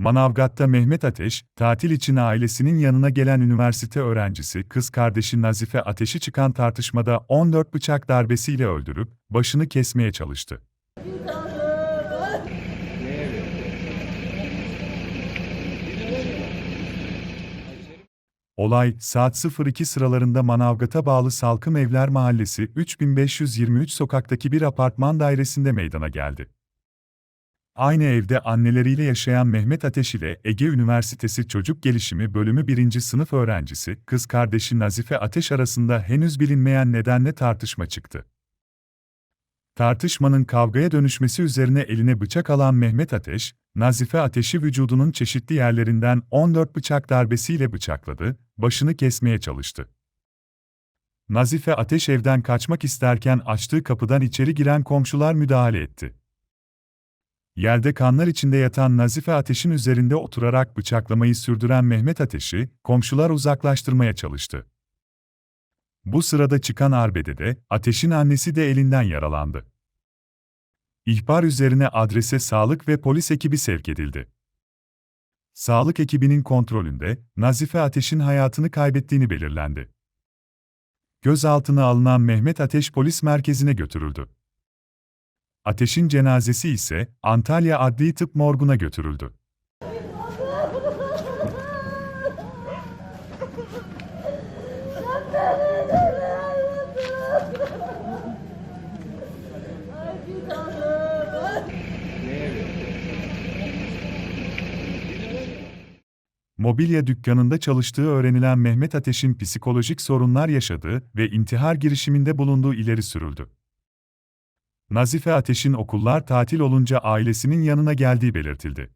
Manavgat'ta Mehmet Ateş, tatil için ailesinin yanına gelen üniversite öğrencisi kız kardeşi Nazife Ateş'i çıkan tartışmada 14 bıçak darbesiyle öldürüp başını kesmeye çalıştı. Olay, saat 02 sıralarında Manavgat'a bağlı Salkım Evler Mahallesi 3523 sokaktaki bir apartman dairesinde meydana geldi. Aynı evde anneleriyle yaşayan Mehmet Ateş ile Ege Üniversitesi Çocuk Gelişimi Bölümü 1. sınıf öğrencisi, kız kardeşi Nazife Ateş arasında henüz bilinmeyen nedenle tartışma çıktı. Tartışmanın kavgaya dönüşmesi üzerine eline bıçak alan Mehmet Ateş, Nazife Ateş'i vücudunun çeşitli yerlerinden 14 bıçak darbesiyle bıçakladı, başını kesmeye çalıştı. Nazife Ateş evden kaçmak isterken açtığı kapıdan içeri giren komşular müdahale etti. Yerde kanlar içinde yatan Nazife Ateş'in üzerinde oturarak bıçaklamayı sürdüren Mehmet Ateş'i, komşular uzaklaştırmaya çalıştı. Bu sırada çıkan arbedede, Ateş'in annesi de elinden yaralandı. İhbar üzerine adrese sağlık ve polis ekibi sevk edildi. Sağlık ekibinin kontrolünde, Nazife Ateş'in hayatını kaybettiğini belirlendi. Gözaltına alınan Mehmet Ateş polis merkezine götürüldü. Ateş'in cenazesi ise Antalya Adli Tıp Morgu'na götürüldü. Mobilya dükkanında çalıştığı öğrenilen Mehmet Ateş'in psikolojik sorunlar yaşadığı ve intihar girişiminde bulunduğu ileri sürüldü. Nazife Ateş'in okullar tatil olunca ailesinin yanına geldiği belirtildi.